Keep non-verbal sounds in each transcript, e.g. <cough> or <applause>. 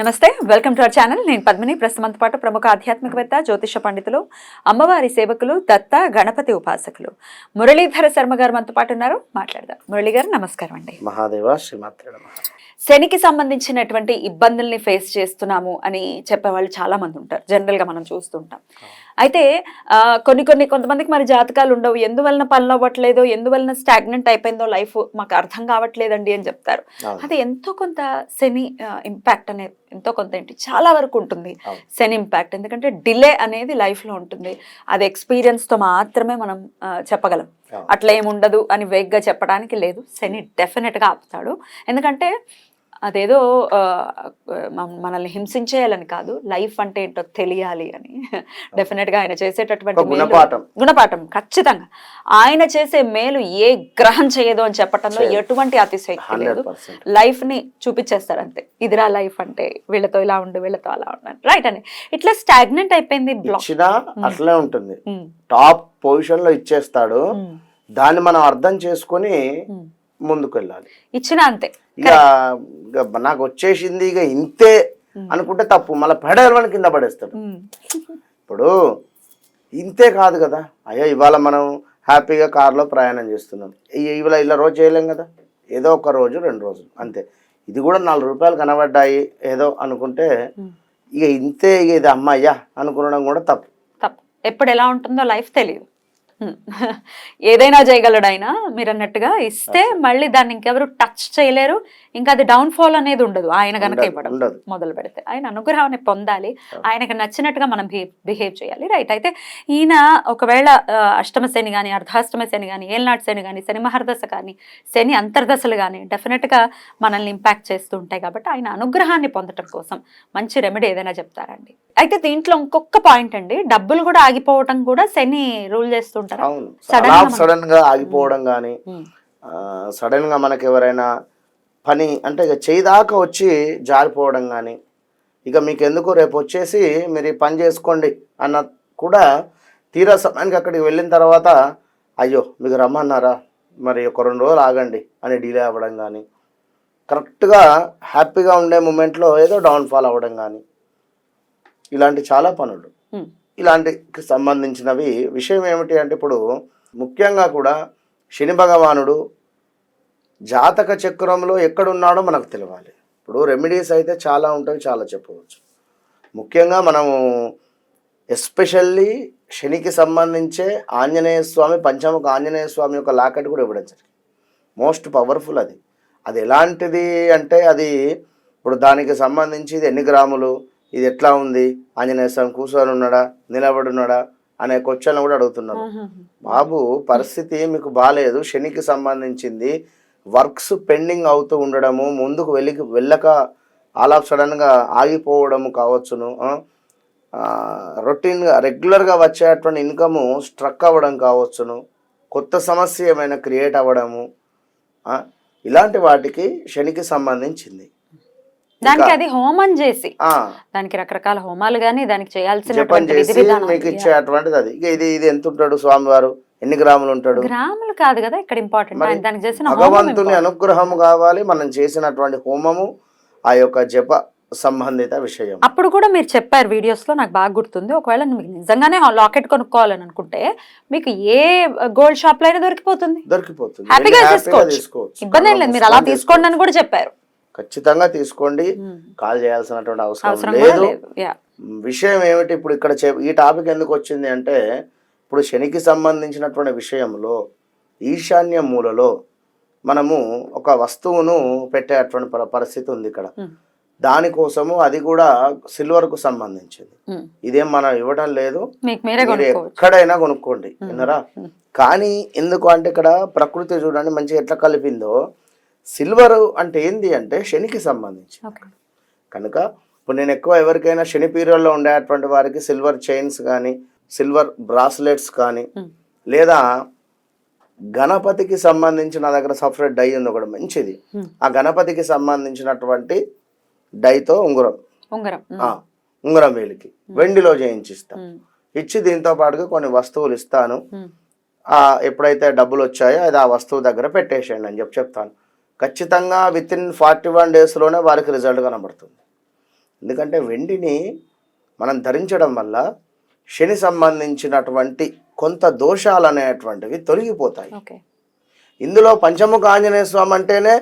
నమస్తే welcome to our channel. నేను పద్మిని. ప్రస్తుతంతో పాటు ప్రముఖ ఆధ్యాత్మికవేత్త జ్యోతిష పండితులు అమ్మవారి సేవకులు దత్త గణపతి ఉపాసకులు. మురళీధర శర్మ గారు మనతో పాటు ఉన్నారు. మాట్లాడదాం. మురళి గారు నమస్కారం అండి. మహాదేవ శ్రీమాత్ర శనికి సంబంధించినటువంటి ఇబ్బందుల్ని ఫేస్ చేస్తున్నాము అని చెప్పేవాళ్ళు చాలా మంది ఉంటారు. జనరల్గా మనం చూస్తుంటాం అయితే కొన్ని కొన్ని కొంతమందికి మరి జాతకాలు ఉండవు. ఎందువలన పనులు అవ్వట్లేదో ఎందువలన స్టాగ్నెంట్ అయిపోయిందో లైఫ్ మాకు అర్థం కావట్లేదండి అని చెప్తారు. అది ఎంతో కొంత శని ఇంపాక్ట్ అనేది ఎంతో కొంత ఏంటి? చాలా వరకు ఉంటుంది. శని ఇంపాక్ట్ ఎందుకంటే డిలే అనేది life లో ఉంటుంది. అది experience తో మాత్రమే మనం చెప్పగలం. అట్లా ఏమి ఉండదు అని వేగ్గా చెప్పడానికి లేదు. శని definite గా ఆపుతాడు. ఎందుకంటే అదేదో మనల్ని హింసించేయాలని కాదు లైఫ్ అంటే ఏంటో తెలియాలి అని. డెఫినెట్గా ఆయన చేసేటటువంటి గుణపాఠం. గుణపాఠం ఖచ్చితంగా. ఆయన చేసే మేలు ఏ గ్రహం చేయదు అని చెప్పటంలో. ఎటువంటి అతిశయక్తి లేదు. పర్సెంట్. లైఫ్ని చూపించేస్తారు అంతే. ఇదిరా లైఫ్ అంటే వీళ్ళతో ఇలా ఉండు వీళ్ళతో అలా ఉండు రైట్ అని. ఇట్లా స్టాగ్నెంట్ అయిపోయింది అట్లే ఉంటుంది. టాప్ పొజిషన్లో ఇచ్చేస్తాడు దాన్ని మనం అర్థం చేసుకొని ముందుకు వెళ్ళాలి ఇచ్చిన అంతే. ఇక నాకు వచ్చేసింది ఇక ఇంతే అనుకుంటే తప్పు. మళ్ళీ పడేయాలని కింద పడేస్తాడు. ఉమ్. ఇప్పుడు ఇంతే కాదు కదా. అయ్యో ఇవాళ మనం హ్యాపీగా కార్లో ప్రయాణం చేస్తున్నాం. ఇవాళ ఇలా రోజు చేయలేం కదా. ఏదో ఒక రోజు రెండు రోజులు అంతే. ఇది కూడా నాలుగు రూపాయలు కనబడ్డాయి ఏదో అనుకుంటే ఉమ్. ఇక ఇంతే ఇక ఇది అమ్మాయ్యా అనుకునడం కూడా తప్పు. తప్పు. ఎప్పుడు ఎలా ఉంటుందో లైఫ్ తెలియదు. <laughs> ఏదైనా చేయగలడు ఆయన మీరు అన్నట్టుగా ఇస్తే మళ్ళీ దాన్ని ఇంకెవరు టచ్ చేయలేరు. ఇంకా అది డౌన్ ఫాల్ అనేది ఉండదు. ఆయన గనక ఉండదు, ఇవ్వడం మొదలు పెడితే. ఆయన అనుగ్రహాన్ని పొందాలి. ఆయనకు నచ్చినట్టుగా మనం బిహేవ్ చేయాలి. రైట్ అయితే ఈయన ఒకవేళ అష్టమ శని కానీ అర్ధాష్టమ శని కానీ ఏల్నాటి శని కానీ శని మహర్దశ కానీ శని అంతర్దశలు కానీ డెఫినెట్గా మనల్ని ఇంపాక్ట్ చేస్తూ ఉంటాయి కాబట్టి ఆయన అనుగ్రహాన్ని పొందటం కోసం మంచి రెమెడీ ఏదైనా చెప్తారండి. అయితే దీంట్లో ఇంకొక పాయింట్ అండి. డబ్బులు కూడా ఆగిపోవటం కూడా శని రూల్ చేస్తుంటారు అవును. సడన్గా ఆగిపోవడం కానీ సడన్గా మనకి ఎవరైనా పని అంటే ఇక చేయి దాకా వచ్చి జారిపోవడం కానీ ఇక మీకు ఎందుకు రేపు వచ్చేసి మీరు పని చేసుకోండి అన్న కూడా తీరా సమయానికి అక్కడికి వెళ్ళిన తర్వాత అయ్యో మీకు రమ్మన్నారా? మరి ఒక రెండు రోజులు ఆగండి అని డీలే అవ్వడం కానీ కరెక్ట్గా హ్యాపీగా ఉండే మూమెంట్లో ఏదో డౌన్ఫాల్ అవ్వడం కానీ ఇలాంటి చాలా పనులు. ఉమ్. ఇలాంటికి సంబంధించినవి. విషయం ఏమిటి అంటే ఇప్పుడు ముఖ్యంగా కూడా శని భగవానుడు జాతక చక్రంలో ఎక్కడున్నాడో మనకు తెలియాలి ఇప్పుడు రెమెడీస్ అయితే చాలా ఉంటాయి చాలా చెప్పవచ్చు. ముఖ్యంగా మనము ఎస్పెషల్లీ శనికి సంబంధించే ఆంజనేయ స్వామి పంచముఖ ఆంజనేయ స్వామి యొక్క లాకెట్ కూడా ఇవ్వడం జరిగింది. మోస్ట్ పవర్ఫుల్ అది. అది ఎలాంటిది అంటే అది ఇప్పుడు దానికి సంబంధించి ఇది ఎన్ని గ్రాములు ఇది ఎట్లా ఉంది? ఆంజనేయ స్వామి కూర్చొని ఉన్నాడా నిలబడి ఉన్నాడా అనే క్వశ్చన్ కూడా అడుగుతున్నారు. బాబు పరిస్థితి మీకు బాగాలేదు శనికి సంబంధించింది వర్క్స్ పెండింగ్ అవుతూ ఉండడము ముందుకు వెళ్ళి వెళ్ళక ఆల్ ఆఫ్ సడన్గా ఆగిపోవడము కావచ్చును. రొటీన్గా రెగ్యులర్గా వచ్చేటువంటి ఇన్కము స్ట్రక్ అవ్వడం కావచ్చును. కొత్త సమస్య ఏమైనా క్రియేట్ అవ్వడము ఇలాంటి వాటికి శనికి సంబంధించింది. దానికి అది హోమం చేసి దానికి రకరకాల హోమాలు కానీ దానికి విధానాలు. మీకు ఇచ్చేటువంటిది అది. ఇది ఇది ఎంత ఉంటాడు స్వామివారు? ఎన్ని గ్రాములు ఉంటాడు? గ్రాములు కాదు కదా ఇక్కడ ఇంపార్టెంట్ దానికి చేసిన హోమం భగవంతుని. అనుగ్రహము కావాలి మనం చేసినటువంటి హోమము ఆ యొక్క జప సంబంధిత విషయం. అప్పుడు కూడా మీరు చెప్పారు వీడియోస్లో నాకు బాగా గుర్తుంది. ఒకవేళ మీకు నిజంగానే లాకెట్ కొనుక్కోవాలని అనుకుంటే మీకు ఏ గోల్డ్ షాప్లో అయినా దొరికిపోతుంది. దొరికిపోతుంది. హ్యాపీగా తీసుకోవచ్చు. ఇబ్బంది లేదు. మీరు అలా తీసుకోండి అని కూడా చెప్పారు. ఖచ్చితంగా తీసుకోండి. కాల్ చేయాల్సినటువంటి అవసరం లేదు. విషయం ఏమిటి ఇప్పుడు ఇక్కడ ఈ టాపిక్ ఎందుకు వచ్చింది అంటే ఇప్పుడు శనికి సంబంధించినటువంటి విషయంలో ఈశాన్య మూలలో మనము ఒక వస్తువును పెట్టేటువంటి పర- పరిస్థితి ఉంది ఇక్కడ. దానికోసము అది కూడా సిల్వర్కు సంబంధించింది. ఉమ్. ఇదేం మనం ఇవ్వడం లేదు. ఎక్కడైనా కొనుక్కోండి. విన్నారా. కానీ ఎందుకు అంటే ఇక్కడ ప్రకృతి చూడండి మంచిగా ఎట్లా కలిపిందో సిల్వర్ అంటే ఏంది అంటే శనికి సంబంధించి. కనుక ఇప్పుడు నేను ఎక్కువ ఎవరికైనా శని పీరియడ్లో ఉండేటువంటి వారికి సిల్వర్ చైన్స్ కానీ సిల్వర్ బ్రాస్లెట్స్ కానీ. లేదా గణపతికి సంబంధించి నా దగ్గర సపరేట్ డై ఉంది ఒకటి మంచిది. ఆ గణపతికి సంబంధించినటువంటి డైతో ఉంగరం. ఉంగరం. ఉంగరం వేలికి. వెండిలో చేయించిస్తా. ఉమ్. ఇచ్చి దీంతో పాటుగా కొన్ని వస్తువులు ఇస్తాను. ఎప్పుడైతే డబ్బులు వచ్చాయో అది ఆ వస్తువు దగ్గర పెట్టేసేయండి అని చెప్పి చెప్తాను. ఖచ్చితంగా విత్ ఇన్ ఫార్టీ వన్ డేస్లోనే వారికి రిజల్ట్ కనబడుతుంది. ఎందుకంటే వెండిని మనం ధరించడం వల్ల శని సంబంధించినటువంటి కొంత దోషాలు అనేటువంటివి తొలగిపోతాయి. ఇందులో పంచముఖ ఆంజనేయ స్వామి అంటేనే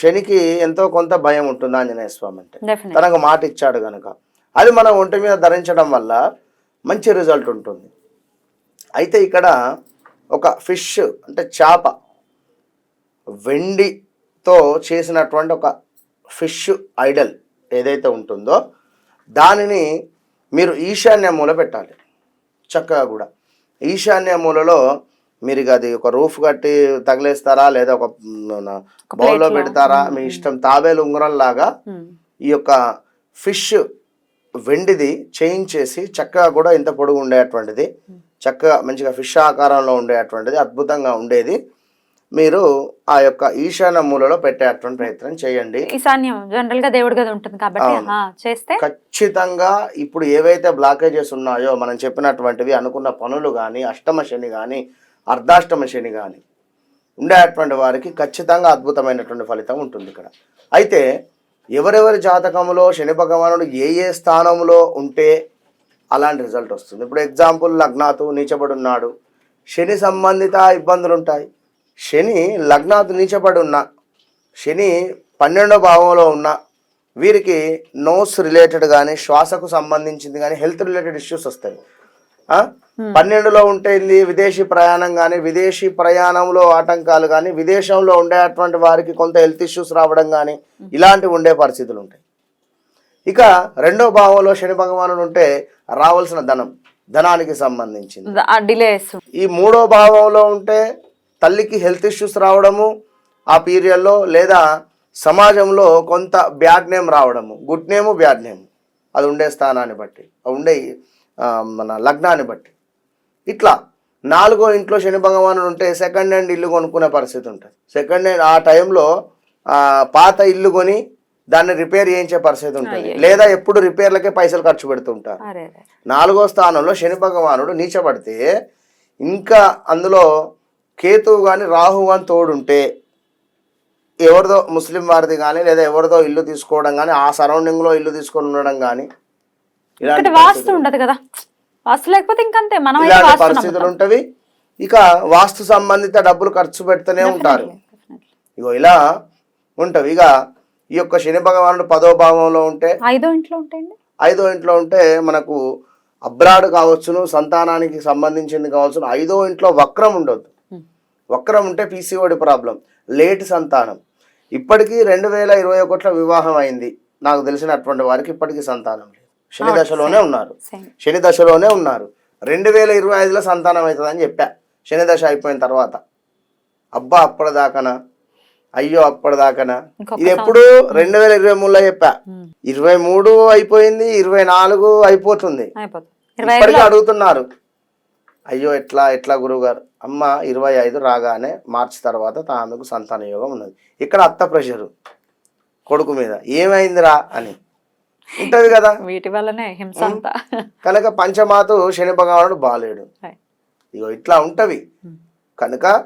శనికి ఎంతో కొంత భయం ఉంటుంది ఆంజనేయ స్వామి అంటే. తనకు మాట ఇచ్చాడు కనుక అది మనం ఒంటి మీద ధరించడం వల్ల మంచి రిజల్ట్ ఉంటుంది. అయితే ఇక్కడ ఒక ఫిష్ అంటే చేప వెండితో చేసినటువంటి ఒక ఫిష్ ఐడల్ ఏదైతే ఉంటుందో దానిని మీరు ఈశాన్య మూల పెట్టాలి. చక్కగా కూడా. ఈశాన్య మూలలో మీరు అది ఒక రూఫ్ కట్టి తగిలేస్తారా లేదా ఒక బౌల్లో. పెడతారా? మీ ఇష్టం తాబేలు ఉంగరం లాగా. ఈ యొక్క ఫిష్ వెండిది చేయించేసి చక్కగా కూడా ఇంత పొడుగు ఉండేటువంటిది చక్కగా మంచిగా ఫిష్ ఆకారంలో ఉండేటువంటిది అద్భుతంగా ఉండేది. మీరు ఆ యొక్క ఈశాన్య మూలలో పెట్టేటువంటి ప్రయత్నం చేయండి. ఈశాన్యం జనరల్గా దేవుడి గది ఉంటుంది కాబట్టి అవును. ఆ, చేస్తే? ఖచ్చితంగా ఇప్పుడు ఏవైతే బ్లాకేజెస్ ఉన్నాయో మనం చెప్పినటువంటివి అనుకున్న పనులు కానీ అష్టమ శని కానీ అర్ధాష్టమ శని కానీ ఉండేటువంటి వారికి ఖచ్చితంగా అద్భుతమైనటువంటి ఫలితం ఉంటుంది ఇక్కడ. అయితే ఎవరెవరి జాతకంలో శని భగవానుడు ఏ ఏ స్థానంలో ఉంటే అలాంటి రిజల్ట్ వస్తుంది. ఇప్పుడు ఎగ్జాంపుల్ లగ్నాతు నీచబడి ఉన్నాడు శని సంబంధిత ఇబ్బందులు ఉంటాయి శని లగ్నాతు నీచబడి ఉన్న శని పన్నెండో భావంలో ఉన్న వీరికి నోస్ రిలేటెడ్ కానీ శ్వాసకు సంబంధించింది కానీ హెల్త్ రిలేటెడ్ ఇష్యూస్ వస్తాయి? పన్నెండులో ఉంటుంది విదేశీ ప్రయాణం కానీ విదేశీ ప్రయాణంలో ఆటంకాలు కానీ విదేశంలో ఉండేటువంటి వారికి కొంత హెల్త్ ఇష్యూస్ రావడం కానీ ఇలాంటివి ఉండే పరిస్థితులు ఉంటాయి. ఇక రెండో భావంలో శని భగవానుడు ఉంటే రావాల్సిన ధనం ధనానికి సంబంధించింది. ఈ మూడో భావంలో ఉంటే తల్లికి హెల్త్ ఇష్యూస్ రావడము ఆ పీరియడ్లో లేదా సమాజంలో కొంత బ్యాడ్ నేమ్ రావడము. Good name bad name. అది ఉండే స్థానాన్ని బట్టి ఉండే మన లగ్నాన్ని బట్టి. ఇట్లా నాలుగో ఇంట్లో శని భగవానుడు ఉంటే సెకండ్ హ్యాండ్ ఇల్లు కొనుక్కునే పరిస్థితి ఉంటుంది. సెకండ్ హ్యాండ్ ఆ టైంలో పాత ఇల్లు కొని దాన్ని రిపేర్ చేయించే పరిస్థితి ఉంటుంది. లేదా ఎప్పుడు రిపేర్లకే పైసలు ఖర్చు పెడుతుంటారు నాలుగో స్థానంలో శని భగవానుడు నీచబడితే ఇంకా అందులో కేతువు కానీ రాహు కానీ తోడుంటే ఎవరిదో ముస్లిం వారిది కానీ లేదా ఎవరిదో ఇల్లు తీసుకోవడం కానీ ఆ సరౌండింగ్లో ఇల్లు తీసుకొని ఉండడం కానీ ఇలాంటి వాస్తు ఉండదు కదా. వాస్తు లేకపోతే ఇంకంతే మనం ఇలాంటి పరిస్థితులు ఉంటవి. ఇక వాస్తు సంబంధిత డబ్బులు ఖర్చు పెడుతూనే ఉంటారు. ఇగో ఇలా ఉంటవి. ఇక ఈ యొక్క శని భగవానుడు పదో భావంలో ఉంటే ఐదో ఇంట్లో ఉంటాయండి. ఐదో ఇంట్లో ఉంటే మనకు అబ్రాడ్ కావచ్చును సంతానానికి సంబంధించింది కావచ్చును. ఐదో ఇంట్లో వక్రం ఉండొద్దు. వక్రం ఉంటే పీసీఓడి ప్రాబ్లం. లేట్ సంతానం. ఇప్పటికీ రెండు వేల ఇరవై ఒకటిలో వివాహం అయింది. నాకు తెలిసినటువంటి వారికి ఇప్పటికీ సంతానం లేదు. శని దశలోనే ఉన్నారు. శని దశలోనే ఉన్నారు. రెండు వేల ఇరవై ఐదులో సంతానం అవుతుందని చెప్పా. శని దశ అయిపోయిన తర్వాత. అబ్బా అప్పటిదాకనా? అయ్యో అప్పటిదాకనా? ఇది ఎప్పుడు రెండు వేల ఇరవై మూడులో చెప్పా. ఇరవై మూడు అయిపోయింది ఇరవై నాలుగు అయిపోతుంది. ఇప్పటికీ అడుగుతున్నారు. అయ్యో ఎట్లా ఎట్లా గురువుగారు? అమ్మ ఇరవై ఐదు రాగానే మార్చి తర్వాత ఆమెకు సంతాన యోగం ఉన్నది. ఇక్కడ అత్త ప్రెషరు కొడుకు మీద. ఏమైందిరా అని. ఉంటది కదా? వీటి వల్లనే హింస కనుక పంచమాతు శని భగవానుడు బాలేడు. ఇగో ఇట్లా ఉంటవి. కనుక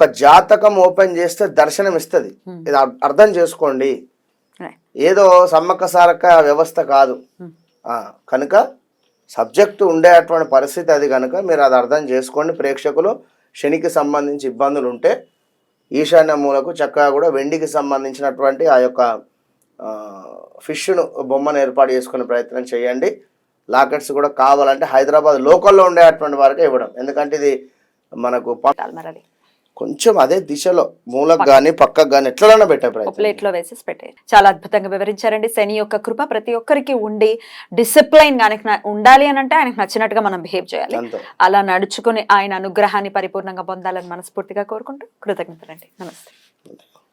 ఒక జాతకం ఓపెన్ చేస్తే దర్శనం ఇస్తుంది. ఇది అర్- అర్థం చేసుకోండి. ఏదో సమ్మక్క సారక్క వ్యవస్థ కాదు. కనుక సబ్జెక్టు ఉండేటువంటి పరిస్థితి అది కనుక మీరు అది అర్థం చేసుకోండి. ప్రేక్షకులు శనికి సంబంధించి ఇబ్బందులు ఉంటే ఈశాన్య మూలకు చక్కగా కూడా వెండికి సంబంధించినటువంటి ఆ యొక్క ఫిష్ను బొమ్మను ఏర్పాటు చేసుకునే ప్రయత్నం చేయండి. లాకెట్స్ కూడా కావాలంటే హైదరాబాద్ లోకల్లో ఉండేటువంటి వారికి ఇవ్వడం. ఎందుకంటే ఇది మనకు కొంచెం అదే దిశలో మూలకు కానీ పక్కకు. కానీ ఎట్లైనా పెట్టే ప్లేట్లో వేసేసి పెట్టేది చాలా అద్భుతంగా వివరించారండి. శని యొక్క కృప ప్రతి ఒక్కరికి ఉండి డిసిప్లైన్ ఆయనకు ఉండాలి అని అంటే ఆయనకు నచ్చినట్టుగా మనం బిహేవ్ చేయాలి. అలా నడుచుకుని ఆయన అనుగ్రహాన్ని పరిపూర్ణంగా పొందాలని మనస్ఫూర్తిగా కోరుకుంటూ కృతజ్ఞతలండి. నమస్తే.